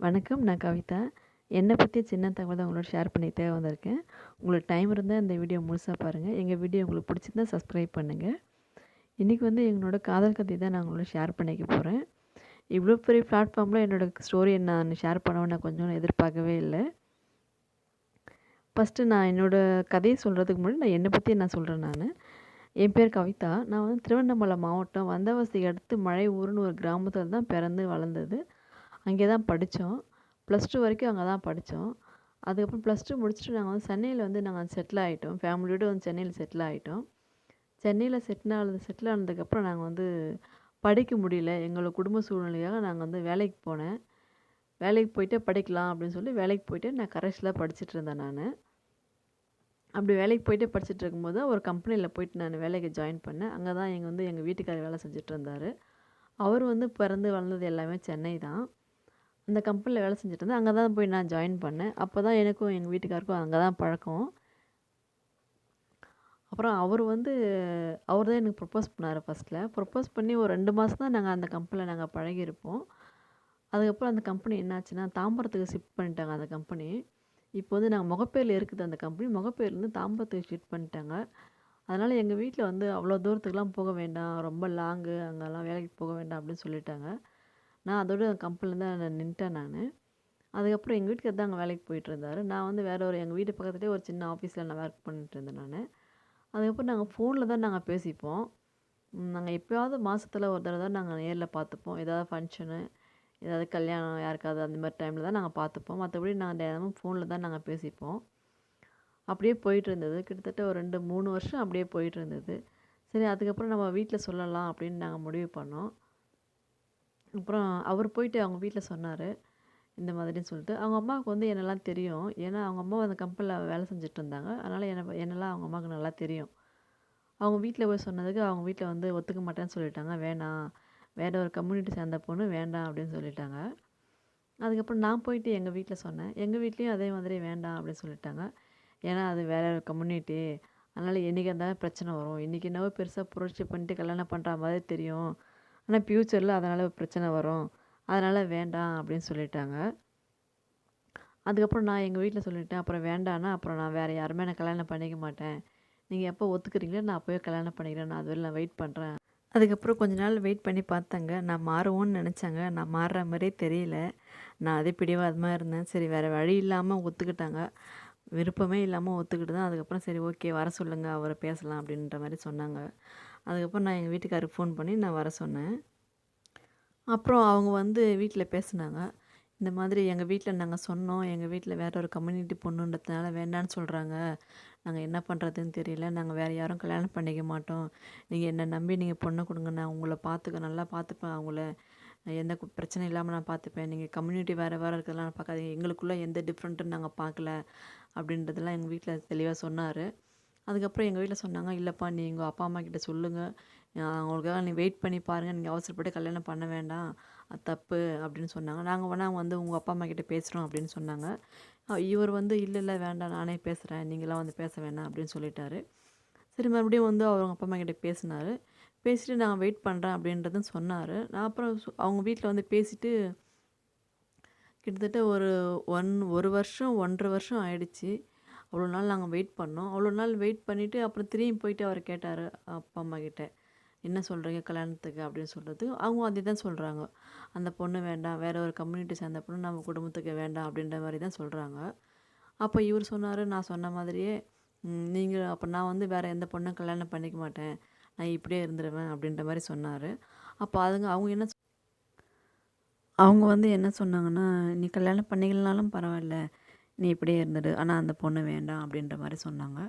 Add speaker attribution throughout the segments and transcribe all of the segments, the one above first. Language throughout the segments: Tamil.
Speaker 1: வணக்கம். நான் கவிதா. என்னை பற்றி சின்ன தகவல் தான் உங்களோட ஷேர் பண்ணிக்க வந்திருக்கேன். உங்களுக்கு டைம் இருந்தால் இந்த வீடியோ முழுசா பாருங்கள் எங்கள் வீடியோ உங்களுக்கு பிடிச்சிருந்தா சப்ஸ்கிரைப் பண்ணுங்கள் இன்றைக்கி வந்து எங்களோட காதல் கதை தான் நான் உங்களோட ஷேர் பண்ணிக்க போகிறேன் இவ்வளோ பெரிய பிளாட்ஃபார்மில் என்னோட ஸ்டோரியை நான் ஷேர் பண்ணுவேன்னு நான் கொஞ்சம் எதிர்பார்க்கவே இல்லை ஃபஸ்ட்டு நான் என்னோட கதையை சொல்கிறதுக்கு முன்னாடி நான் என்ன பற்றி நான் சொல்கிறேன் நான் என் பேர் கவிதா. நான் வந்து திருவண்ணாமலை மாவட்டம் வந்தவாசிக்கு அடுத்து மழை ஊருன்னு ஒரு கிராமத்தில் தான் பிறந்து வளர்ந்தது. அங்கே தான் படித்தோம் ப்ளஸ் டூ வரைக்கும் அங்கே தான் படித்தோம் அதுக்கப்புறம் ப்ளஸ் டூ முடிச்சுட்டு நாங்கள் வந்து சென்னையில் வந்து நாங்கள் செட்டில் ஆகிட்டோம் ஃபேமிலியோடு வந்து சென்னையில் செட்டில் ஆகிட்டோம் சென்னையில் செட்டில் ஆனது செட்டில் ஆனதுக்கப்புறம் நாங்கள் வந்து படிக்க முடியல. எங்களோட குடும்ப சூழ்நிலையாக நாங்கள் வந்து வேலைக்கு போனேன். வேலைக்கு போயிட்டு படிக்கலாம் அப்படின்னு சொல்லி வேலைக்கு போயிட்டு நான் கரஸ்ல படிச்சுட்டு இருந்தேன் நான் அப்படி வேலைக்கு போயிட்டு படிச்சுட்டு இருக்கும்போது ஒரு கம்பெனியில் போயிட்டு நான் வேலைக்கு ஜாயின் பண்ணேன். அங்கே தான் எங்கள் வந்து எங்கள் வீட்டுக்காரர் வேலை செஞ்சுட்டு இருந்தார் அவரு வந்து பிறந்து வளர்ந்தது எல்லாமே சென்னை தான். அந்த கம்பெனியில் வேலை செஞ்சுட்டு இருந்தேன். அங்கே தான் போய் நான் ஜாயின் பண்ணேன். அப்போ தான் எனக்கும் எங்கள் வீட்டுக்காருக்கும் அங்கே தான் பழக்கம். அப்புறம் அவர் வந்து அவர் தான் எனக்கு ப்ரொப்போஸ் பண்ணார் ஃபஸ்ட்டில் ப்ரப்போஸ் பண்ணி ஒரு ரெண்டு மாதம் தான் நாங்கள் அந்த கம்பெனியில் நாங்கள் பழகியிருப்போம். அதுக்கப்புறம் அந்த கம்பெனி என்னாச்சுன்னா, தாம்பரத்துக்கு ஷிஃப்ட் பண்ணிட்டாங்க அந்த கம்பெனி. இப்போ வந்து நாங்கள் முகப்பேரில் இருக்குது அந்த கம்பெனி. முகப்பேர்லேருந்து தாம்பரத்துக்கு ஷிஃப்ட் பண்ணிட்டாங்க. அதனால் எங்கள் வீட்டில் வந்து அவ்வளோ தூரத்துக்குலாம் போக வேண்டாம். ரொம்ப லாங்கு அங்கெல்லாம் வேலைக்கு போக வேண்டாம் அப்படின்னு சொல்லிட்டாங்க. நான் அதோட கம்பெனியில் தான் நான் நின்ட்டேன் நான் அதுக்கப்புறம் எங்கள் வீட்டுக்காரர் தான் வேலைக்கு போயிட்டுருந்தாரு நான் வந்து வேறு ஒரு எங்கள் வீட்டு பக்கத்துலேயே ஒரு சின்ன ஆஃபீஸில் நான் ஒர்க் பண்ணிட்டு இருந்தேன் நான் அதுக்கப்புறம் நாங்கள் ஃபோனில் தான் நாங்கள் பேசிப்போம். நாங்கள் எப்போயாவது மாதத்துல ஒரு தடவை தான் நாங்கள் நேரில் பார்த்துப்போம். ஏதாவது ஃபங்க்ஷனு ஏதாவது கல்யாணம் யாருக்காவது அந்த மாதிரி டைமில் தான் நாங்கள் பார்த்துப்போம். மற்றபடி நாங்கள் தினமும் ஃபோனில் தான் நாங்கள் பேசிப்போம். அப்படியே போயிட்டு இருந்தது. கிட்டத்தட்ட ஒரு 2, 3 வருஷம் அப்படியே போயிட்டு இருந்தது. சரி அதுக்கப்புறம் நம்ம வீட்டில் சொல்லலாம் அப்படின்னு நாங்கள் முடிவு பண்ணோம். அப்புறம் அவர் போயிட்டு அவங்க வீட்டில் சொன்னார் இந்த மாதிரின்னு சொல்லிட்டு. அவங்க அம்மாவுக்கு வந்து என்னெல்லாம் தெரியும். ஏன்னா அவங்க அம்மா அந்த கம்பெனியில் வேலை செஞ்சுட்டு இருந்தாங்க. அதனால் என்ன என்னெல்லாம் அவங்க அம்மாவுக்கு நல்லா தெரியும். அவங்க வீட்டில் போய் சொன்னதுக்கு அவங்க வீட்டில் வந்து ஒத்துக்க மாட்டேன்னு சொல்லிட்டாங்க. வேணாம். வேறு ஒரு கம்யூனிட்டி சேர்ந்த பொண்ணு வேண்டாம் அப்படின்னு சொல்லிட்டாங்க. அதுக்கப்புறம் நான் போயிட்டு எங்கள் வீட்டில் சொன்னேன். எங்கள் வீட்லேயும் அதே மாதிரி வேண்டாம் அப்படின்னு சொல்லிட்டாங்க. ஏன்னா அது வேற ஒரு கம்யூனிட்டி. அதனால் என்றைக்கு இருந்தாலும் பிரச்சனை வரும். இன்னைக்கு என்னவோ பெருசாக புரட்சி பண்ணிட்டு கல்யாணம் பண்ணுற மாதிரி தெரியும். ஆனால் ஃப்யூச்சரில் அதனால் பிரச்சனை வரும். அதனால் வேண்டாம் அப்படின்னு சொல்லிட்டாங்க. அதுக்கப்புறம் நான் எங்கள் வீட்டில் சொல்லிட்டேன். அப்புறம் வேண்டான்னா, அப்புறம் நான் வேறு யாருமே நான் கல்யாணம் பண்ணிக்க மாட்டேன். நீங்கள் எப்போ ஒத்துக்கிறீங்களோ நான் அப்போயே கல்யாணம் பண்ணிக்கிறேன். நான் அதுவரை நான் வெயிட் பண்ணுறேன் அதுக்கப்புறம் கொஞ்ச நாள் வெயிட் பண்ணி பார்த்தேங்க. நான் மாறுவோன்னு நினச்சாங்க நான் மாறுற மாதிரியே தெரியல. நான் அதே பிடிவாதமாக இருந்தேன். சரி வேறு வழி இல்லாமல் ஒத்துக்கிட்டாங்க. விருப்பமே இல்லாமல் ஒத்துக்கிட்டு தான் அதுக்கப்புறம் சரி ஓகே வர சொல்லுங்கள் அவரை பேசலாம் அப்படின்ற மாதிரி சொன்னாங்க. அதுக்கப்புறம் நான் எங்கள் வீட்டுக்காரருக்கு ஃபோன் பண்ணி நான் வர சொன்னேன். அப்புறம் அவங்க வந்து வீட்டில் பேசினாங்க இந்த மாதிரி எங்கள் வீட்டில் நாங்கள் சொன்னோம். எங்கள் வீட்டில் வேற ஒரு கம்யூனிட்டி பொண்ணுன்றதுனால வேண்டான்னு சொல்கிறாங்க நாங்கள் என்ன பண்ணுறதுன்னு தெரியல. நாங்கள் வேறு யாரும் கல்யாணம் பண்ணிக்க மாட்டோம். நீங்கள் என்ன நம்பி நீங்கள் பொண்ணை கொடுங்க நான் உங்களை பார்த்துக்க நல்லா பார்த்துப்பேன் அவங்கள. எந்த பிரச்சனையும் இல்லாமல் நான் பார்த்துப்பேன். நீங்கள் கம்யூனிட்டி வேறு வேறு இருக்கிறதெல்லாம் பார்க்காதீங்க. எங்களுக்குள்ளே எந்த டிஃப்ரெண்ட்டும் நாங்கள் பார்க்கல. அப்படின்றதெல்லாம் எங்கள் வீட்டில் தெளிவாக சொன்னார் அதுக்கப்புறம் எங்கள் வீட்டில் சொன்னாங்க, இல்லைப்பா நீ எங்கள் அப்பா, அம்மா கிட்ட சொல்லுங்கள் அவங்களுக்காக நீ வெயிட் பண்ணி பாருங்கள் நீங்கள் அவசரப்பட்டு கல்யாணம் பண்ண வேண்டாம். அது தப்பு அப்படின்னு சொன்னாங்க. நாங்கள் வேணா வந்து உங்கள் அப்பா, அம்மா கிட்டே பேசுகிறோம் அப்படின்னு சொன்னாங்க. இவர் வந்து இல்லை இல்லை வேண்டாம் நானே பேசுகிறேன் நீங்களாம் வந்து பேச வேணாம் அப்படின்னு சொல்லிட்டாரு. சரி மறுபடியும் வந்து அவர் அவங்க அப்பா, அம்மா கிட்டே பேசினார் பேசிட்டு நான் வெயிட் பண்ணுறேன் அப்படின்றதும் சொன்னார் நான் அப்புறம் அவங்க வீட்டில் வந்து பேசிவிட்டு கிட்டத்தட்ட ஒரு 1 1 வருஷம் 1 1/2 வருஷம் ஆயிடுச்சு. அவ்வளோ நாள் நாங்கள் வெயிட் பண்ணோம். அவ்வளோ நாள் வெயிட் பண்ணிட்டு அப்புறம் திரும்பி போயிட்டு அவர் கேட்டார் அப்பா, அம்மா கிட்ட. என்ன சொல்கிறீங்க கல்யாணத்துக்கு அப்படின்னு சொல்கிறதுக்கு அவங்க அதே தான் சொல்கிறாங்க அந்த பொண்ணு வேண்டாம். வேறு ஒரு கம்யூனிட்டி சேர்ந்த பொண்ணு நம்ம குடும்பத்துக்கு வேண்டாம் அப்படின்ற மாதிரி தான் சொல்கிறாங்க அப்போ இவர் சொன்னார் நான் சொன்ன மாதிரியே நீங்கள் அப்போ நான் வந்து வேறு எந்த பொண்ணும் கல்யாணம் பண்ணிக்க மாட்டேன். நான் இப்படியே இருந்துருவேன் அப்படின்ற மாதிரி சொன்னார் அப்போ அதுங்க அவங்க என்ன அவங்க வந்து என்ன சொன்னாங்கன்னா, நீ கல்யாணம் பண்ணிக்கலனாலும் பரவாயில்ல. நீ இப்படியே இருந்துடு. ஆனால் அந்த பொண்ணு வேண்டாம் அப்படின்ற மாதிரி சொன்னாங்க.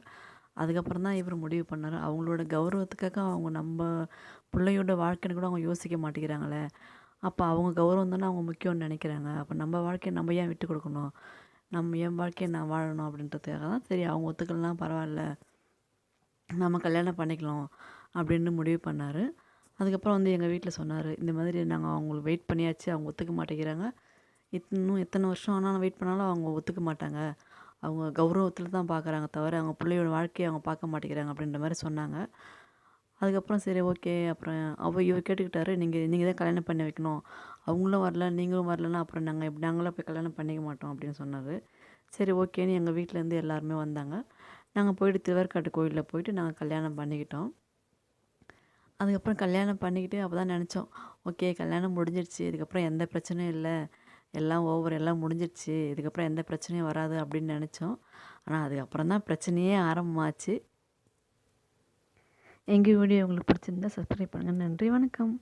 Speaker 1: அதுக்கப்புறம் தான் இவர் முடிவு பண்ணார் அவங்களோட கௌரவத்துக்காக அவங்க நம்ம பிள்ளையோட வாழ்க்கைன்னு கூட அவங்க யோசிக்க மாட்டேங்கிறாங்களே. அப்போ அவங்க கௌரவம் தானே அவங்க முக்கியம்னு நினைக்கிறாங்க அப்போ நம்ம வாழ்க்கையை நம்ம ஏன் விட்டு கொடுக்கணும் நம்ம என் வாழ்க்கையை நான் வாழணும் அப்படின்றதுக்காக தான் சரி அவங்க ஒத்துக்கலனா பரவாயில்ல. நம்ம கல்யாணம் பண்ணிக்கலாம் அப்படின்னு முடிவு பண்ணார் அதுக்கப்புறம் வந்து எங்கள் வீட்டில் சொன்னார் இந்த மாதிரி நாங்கள் அவங்களுக்கு வெயிட் பண்ணியாச்சு. அவங்க ஒத்துக்க மாட்டேங்கிறாங்க. இன்னும் எத்தனை வருஷம் ஆனாலும் வெயிட் பண்ணாலும் அவங்க ஒத்துக்க மாட்டாங்க. அவங்க கௌரவத்தில் தான் பார்க்குறாங்க தவிர, அவங்க பிள்ளையோட வாழ்க்கையை அவங்க பார்க்க மாட்டேங்கிறாங்க அப்படின்ற மாதிரி சொன்னாங்க. அதுக்கப்புறம் சரி ஓகே அப்புறம் அவ இவர் கேட்டுக்கிட்டாரு நீங்கள் நீங்கள் தான் கல்யாணம் பண்ணி வைக்கணும். அவங்களும் வரல நீங்களும் வரலன்னா அப்புறம் நாங்கள் இப்படி நாங்களாம் போய் கல்யாணம் பண்ணிக்க மாட்டோம் அப்படின்னு சொன்னார். சரி ஓகேன்னு எங்கள் வீட்டிலேருந்து எல்லாருமே வந்தாங்க. நாங்கள் போயிட்டு திருவேற்காட்டு கோயிலில் போயிட்டு நாங்கள் கல்யாணம் பண்ணிக்கிட்டோம். அதுக்கப்புறம் கல்யாணம் பண்ணிக்கிட்டு அப்போ தான் நினச்சோம் ஓகே கல்யாணம் முடிஞ்சிடுச்சு இதுக்கப்புறம் எந்த பிரச்சனையும் இல்லை. எல்லாம் ஓவர் எல்லாம் முடிஞ்சிடுச்சு. இதுக்கப்புறம் எந்த பிரச்சனையும் வராது அப்படின்னு நினச்சோம். ஆனால் அதுக்கப்புறம் தான் பிரச்சனையே ஆரம்பமாச்சு. எங்கள் வீடியோ உங்களுக்கு பிடிச்சிருந்தா சப்ஸ்கிரைப் பண்ணுங்கள் நன்றி வணக்கம்.